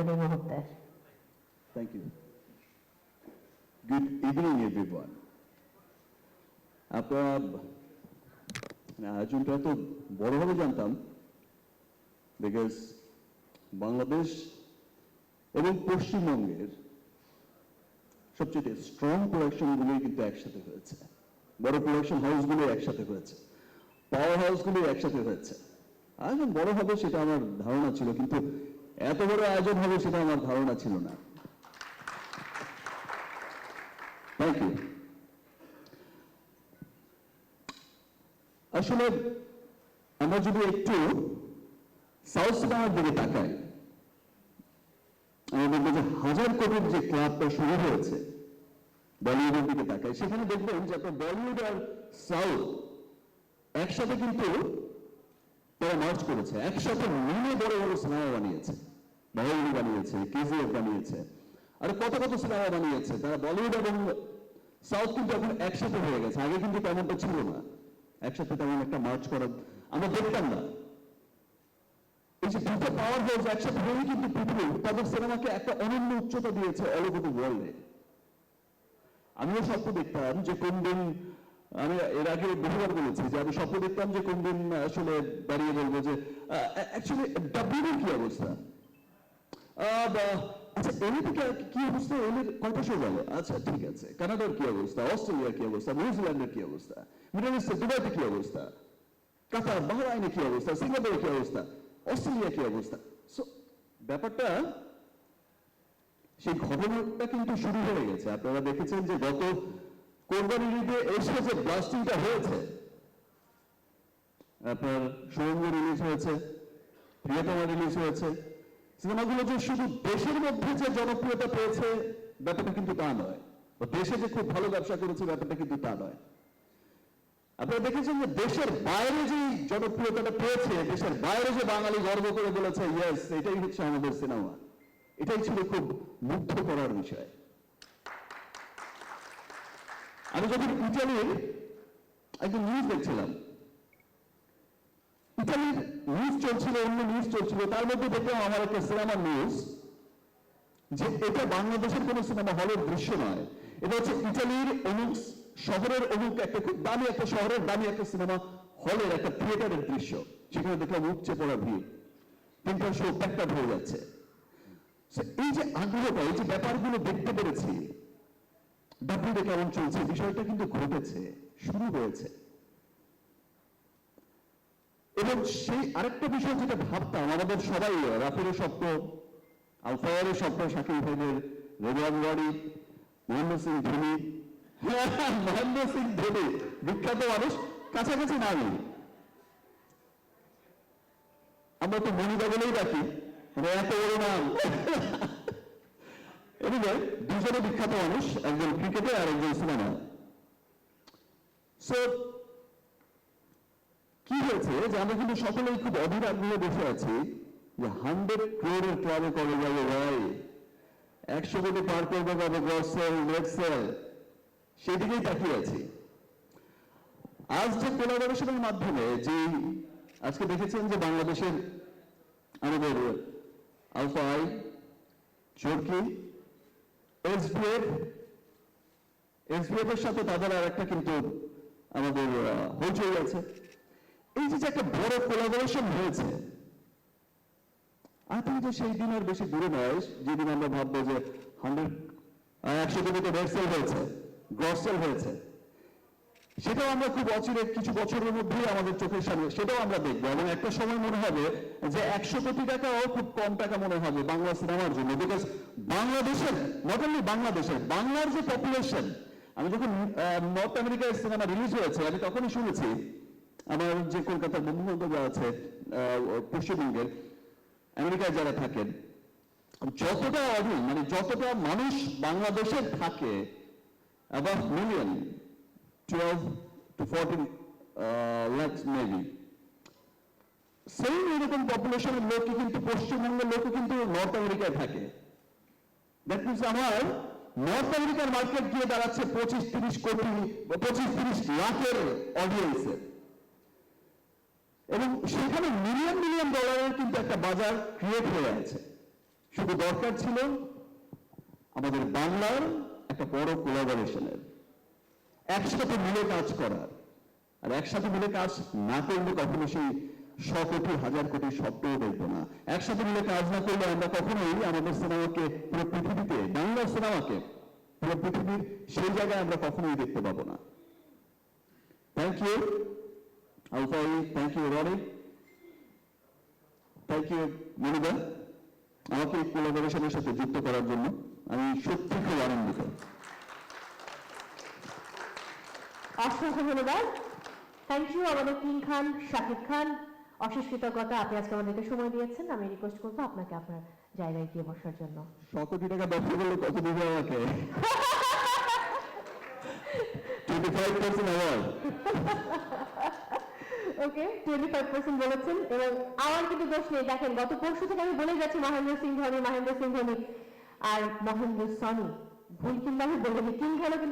Thank you. Good evening, everyone. আপনারা মানে আয়োজনটা বড়ভাবে জানতাম বিকজ বাংলাদেশ এবং পশ্চিমবঙ্গের সবচেয়ে স্ট্রং প্রোডাকশনগুলোই কিন্তু একসাথে হয়েছে বড় প্রোডাকশন হাউসগুলো একসাথে হয়েছে পাওয়ার হাউসগুলো একসাথে হয়েছে আয়োজন বড় সেটা আমার ধারণা ছিল কিন্তু এত বড় আয়োজন হবে সেটা আমার ধারণা ছিল না। আসলে আমরা যদি একটু সাউথ সিনেমার দিকে তাকাই, আমরা দেখব যে হাজার কোটির যে ক্লাবটা শুরু হয়েছে বলিউডের দিকে তাকাই, সেখানে দেখবেন যে আপনার বলিউড আর সাউথ একসাথে কিন্তু তারা মার্চ করেছে, একসাথে মিলে বড় বড় সিনেমা বানিয়েছে। বাহুবলী বানিয়েছে, কেজিএফ বানিয়েছে, আর কত কত সিনেমা বানিয়েছে, তারা বলিউড এবং সাউথ কিন্তু এখন একসাথে হয়ে গেছে। আগে কিন্তু তেমনটা ছিল না। একসাথে তেমন একটা মার্চ করা আমরা দেখতাম না। এই যে দুটো পাওয়ার হাউস একসাথে হয়ে কিন্তু পৃথিবী তাদের সিনেমাকে একটা অনন্য উচ্চতা দিয়েছে অল ওভার দ্য ওয়ার্ল্ডে আমিও স্বপ্ন দেখতাম যে কোন দিন আমি এর আগে বহুবার বলেছি যে আমি স্বপ্ন দেখতাম যে কোন দিন আসলে দাঁড়িয়ে বলব যে অ্যাকচুয়ালি ডাব্লিউর কি অবস্থা? আচ্ছা এলি কি অবস্থা? এলির শো গেল আচ্ছা ঠিক আছে। কানাডার কি অবস্থা? অস্ট্রেলিয়ার কি অবস্থা? নিউজিল্যান্ডের কি অবস্থা? মিডল ইস্টের দুবাইতে কি অবস্থা? কাতার, বাহরাইনে কি অবস্থা? সিঙ্গাপুরে কি অবস্থা? অস্ট্রেলিয়া কি অবস্থা? সো ব্যাপারটা, সেই ঘটনাটা কিন্তু শুরু হয়ে গেছে। আপনারা দেখেছেন যে গত কোরবানির ঈদে এসে যে ব্লাস্টিংটা হয়েছে, আপনার সুরঙ্গ রিলিজ হয়েছে, প্রিয়তমা রিলিজ হয়েছে সিনেমাগুলো যে শুধু দেশের মধ্যে যে জনপ্রিয়তা পেয়েছে, ব্যাপারটা কিন্তু তা নয়। দেশে যে খুব ভালো ব্যবসা করেছে, ব্যাপারটা কিন্তু তা নয়। আপনারা দেখেছেন যে দেশের বাইরে যে জনপ্রিয়তাটা পেয়েছে, দেশের বাইরে যে বাঙালি গর্ব করে বলেছে ইয়েস এটাই হচ্ছে আমাদের সিনেমা। এটাই ছিল খুব মুগ্ধ করার বিষয়। আমি যখন ইটালির একজন নিউজ দেখছিলাম ইটালির নিউজ চলছিল, অন্য নিউজ চলছিল, তার মধ্যে দেখলাম আমার একটা সিনেমার নিউজ যে এটা বাংলাদেশের কোনো সিনেমা হলের দৃশ্য নয়। এটা হচ্ছে ইতালির অমুক শহরের অমুক একটা খুব দামি একটা শহরের দামি একটা সিনেমা হলের একটা থিয়েটারের দৃশ্য। সেখানে দেখলাম উপচে পড়া ভিড়। তিনটার শো প্যাকটা হয়ে যাচ্ছে। এই যে আগ্রহটা, এই যে ব্যাপারগুলো দেখতে পেরেছি ডাব্লিউডে কেমন চলছে, বিষয়টা কিন্তু ঘটেছে, শুরু হয়েছে। এবং সেই আরেকটা বিষয় যেটা ভাবতাম, আমাদের সবাই রাফেলের স্বপ্ন, আলফায়ারের স্বপ্ন শাকিব ভাইদের রেজাল ওয়ারি মহেন্দ্র সিং ধোনি। মহেন্দ্র সিং ধোনি, বিখ্যাত মানুষ, কাছাকাছি নামি আমরা তো মনিদা বলেই ডাকি মানে এত বড় নাম। এনিওয়ে দুজনে বিখ্যাত মানুষ, একজন ক্রিকেটে আর একজন সিনেমা সো হয়েছে যে আমরা কিন্তু সকলেই খুব অধীর আগ্রহে বসে আছি যে হান্ড্রেড ক্রোড়ের ক্লাবে কবে যাবে ভাই? একশো কোটি পার করবে কবে গ্রস সেল সেদিকেই তাকিয়ে আছি। আজ যে কোলাবোরেশনের মাধ্যমে যে আজকে দেখেছেন যে বাংলাদেশের আমাদের Alpha I, Chorki SBF SBF এর সাথে তাদের আর একটা কিন্তু আমাদের হইচই আছে। এই যে একটা বড় কোলাবোরেশন হয়েছে থিঙ্ক যে সেই দিন আর বেশি দূরে নয়, যেদিন আমরা ভাববো যে হান্ড্রেড একশো কোটিতে রেড হয়েছে গ্রস সেল হয়েছে। সেটাও আমরা খুব অচিরে কিছু বছরের মধ্যেই আমাদের চোখের সামনে, সেটাও আমরা দেখব। এবং একটা সময় মনে হবে যে একশো কোটি টাকাও খুব কম টাকা মনে হবে বাংলা সিনেমার জন্য বিকজ বাংলাদেশের নট অনলি বাংলাদেশের, বাংলার যে পপুলেশন আমি যখন নর্থ আমেরিকার সিনেমা রিলিজ হয়েছে, আমি তখনই শুনেছি আমার যে কলকাতার বন্ধু বান্ধব আছে পশ্চিমবঙ্গের আমেরিকায় যারা থাকেন যতটা অডিয়েন্স মানে যতটা মানুষ বাংলাদেশের থাকে above million 12 to 14 uh, lakhs maybe. সেই এরকম পপুলেশনের লোকই কিন্তু পশ্চিমবঙ্গের লোকও কিন্তু নর্থ আমেরিকায় থাকে দ্যাট মিনস আমার নর্থ আমেরিকার মার্কেট গিয়ে দাঁড়াচ্ছে পঁচিশ তিরিশ কোটি পঁচিশ তিরিশ লাখের অডিয়েন্সের এবং সেখানে মিলিয়ন মিলিয়ন ডলারের কিন্তু একটা বাজার ক্রিয়েট হয়ে আছে। শুধু দরকার ছিল আমাদের বাংলার একটা বড় কোলাবোরেশনের একসাথে মিলে কাজ করার। আর একসাথে মিলে কাজ না করলে কখনো সেই শ কোটি হাজার কোটি স্বপ্নও দেখব না। একসাথে মিলে কাজ না করলে আমরা কখনোই আমাদের সিনেমাকে, পুরো পৃথিবীতে বাংলা সিনেমাকে, পুরো পৃথিবীর সেই জায়গায় আমরা কখনোই দেখতে পাবো না। Thank you Alpha I thank you Rony thank you মনিদা আমাকে এই কোলাবোরেশনের সাথে যুক্ত করার জন্য আমি সত্যি খুব আনন্দিত। অসংখ্য ধন্যবাদ। থ্যাংক ইউ আমাদের কিং খান শাকিব খান। অশেষ কৃতজ্ঞতা আপনি আজকে আমাদেরকে সময় দিয়েছেন। আমি রিকোয়েস্ট করব আপনাকে আপনার জায়গায় গিয়ে বসার জন্য। শ কোটি টাকা ব্যবসা করলে কত দিবে আমাকে? Twenty five percent okay twenty five percent বলেছেন এবং আমার কিন্তু দোষ নেই, দেখেন, গত পরশু থেকে আমি বলে যাচ্ছি মহেন্দ্র সিং ধোনি, মহেন্দ্র সিং ধোনি আর মহেন্দ্র সনি, ভুল কিংবা আমি বলিনি কিং খেলো কিন্তু